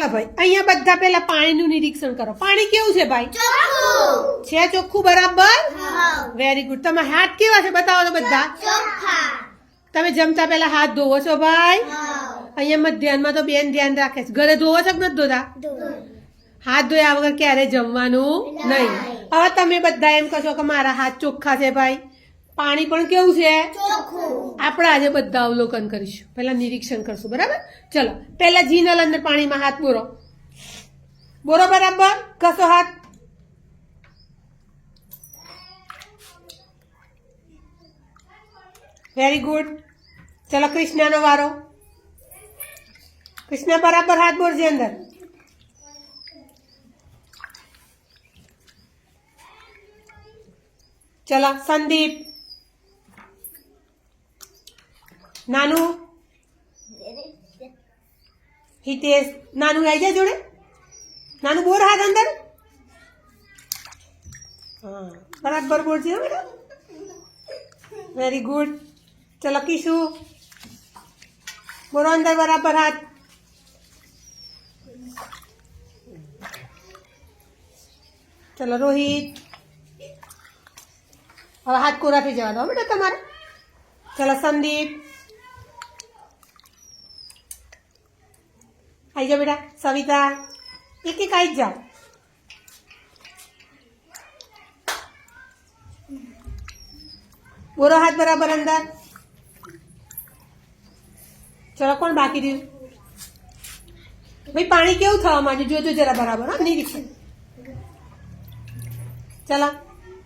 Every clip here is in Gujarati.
ચાલો ભાઈ અહીંયા બધા પહેલા પાણીનું નિરીક્ષણ કરો. પાણી કેવું છે ભાઈ? છે ચોખ્ખું બરાબર? વેરી ગુડ તમે હાથ કેવા છે બતાવો તો બધા? તમે જમતા પહેલા હાથ ધોવો છો ભાઈ? અહીંયા મધ્યાહનમાં તો બેન ધ્યાન રાખે છે. ઘરે ધોવો છો કે નથી ધોતા? હાથ ધોયા વગર ક્યારે જમવાનું નહીં. હવે તમે બધા એમ કહો છો કે મારા હાથ ચોખ્ખા છે ભાઈ. પાણી પણ કેવું છે? આપણે આજે બધા અવલોકન કરીશું. પહેલા નિરીક્ષણ કરશું બરાબર? ચલો પહેલા જી નલ અંદર પાણીમાં હાથ બોરો. બોરો બરાબર? કસો હાથ. વેરી ગુડ ચલો કૃષ્ણાનો વારો. કૃષ્ણ બરાબર હાથ બોરજે અંદર. ચલો સંદીપ. નાનું? હિતેશ, નાનું આવી જાય જોડે? નાનું બોર હાથ અંદર? હા, બરાબર બોર છે બેટા. વેરી ગુડ ચલો, કીશું. બોરો અંદર બરાબર હાથ. ચલો, રોહિત. હવે હાથ કોરા થઈ જવા દો બેટા તમારે. ચલો, સંદીપ. આવી જાઓ બેટા સવિતા એક એક આવી જાઓ બોરો હાથ બરાબર અંદર ચલો કોણ બાકી રહ્યું ભાઈ પાણી કેવું થવા માંડ્યું જોજો જરા બરાબર હા નિરીક્ષણ ચલો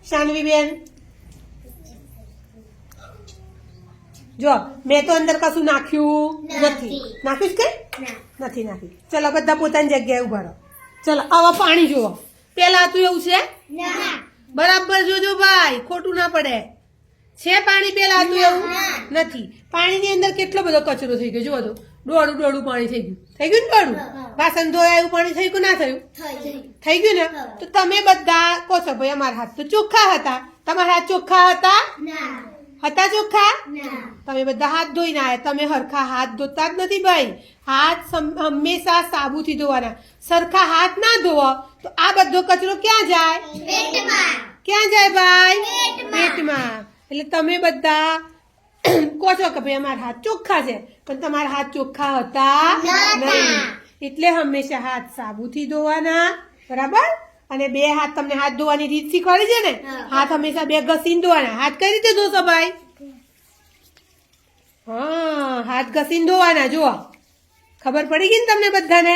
શાનવી બેન જો મેં તો અંદર કશું નાખ્યું નથી. નાખ્યું કે? નથી નાખ્યું. ચલો બધા પોતાની જગ્યાએ ઊભા રહો. ચલો આવા પાણી જુઓ. પેલા હતું એવું છે? બરાબર જોજો ભાઈ ખોટું ના પડે. છે પાણી પેલા હતું એવું? નથી. પાણીની અંદર કેટલો બધો કચરો થઈ ગયો જુઓ તો. ડોળું ડોળું પાણી થઈ ગયું. થઈ ગયું ને ડોળું? વાસણ ધોયા એવું પાણી થઈ ગયું ના થયું? થઈ થઈ ગયું ને? તો તમે બધા કહો છો ભાઈ અમારા હાથ તો ચોખ્ખા હતા. તમારા હાથ ચોખ્ખા હતા? ના. હતા ચોખ્ખા તમે બધા હાથ ધોઈને આવ્યા તમે હરખા હાથ ધોતા જ નથી ભાઈ. હાથ હંમેશા સાબુથી ધોવાના. સરખા હાથ ના ધોવો તો આ બધો કચરો ક્યાં જાય? ક્યાં જાય ભાઈ? પેટમાં. પેટમાં. એટલે તમે બધા કહો છો કે ભાઈ અમારા હાથ ચોખ્ખા છે. પણ તમારા હાથ ચોખ્ખા હતા નહીં. એટલે હંમેશા હાથ સાબુથી ધોવાના. બરાબર? અને બે હાથ તમને હાથ ધોવાની રીત શીખવાડી છે ને. હાથ હંમેશા બે ઘસીને ધોવાના. હાથ કઈ રીતે ધોશો ભાઈ? હા હાથ ઘસીને ધોવાના જુઓ. ખબર પડી ગઈ ને તમને બધાને?